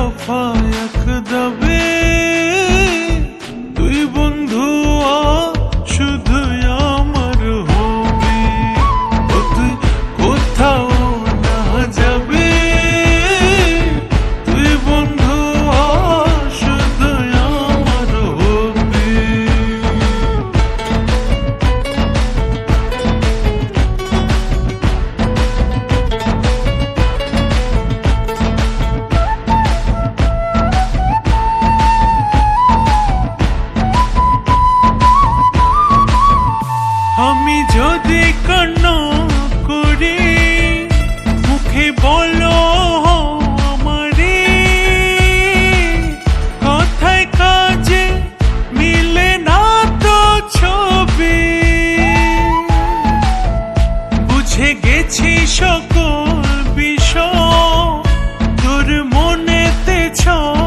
वफा यकदम বুঝে গেছি সকল বিষ তোর মনেতে ছয়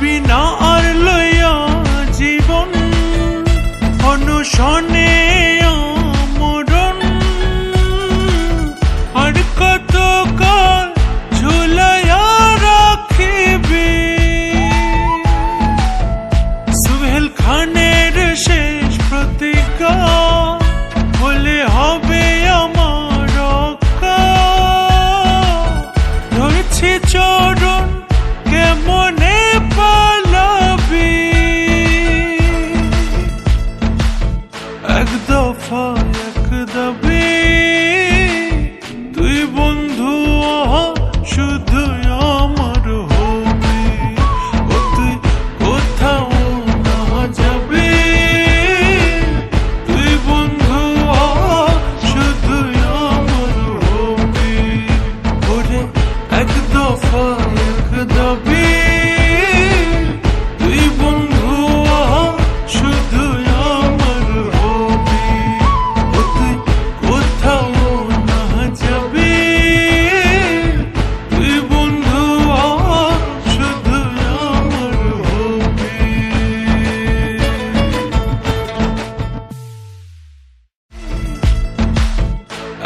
পারবি না আর লইয়া জীবন অনুসন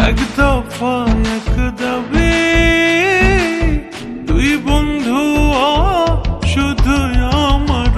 এক দফা এক দাবি। দুই বন্ধু শুধু আমার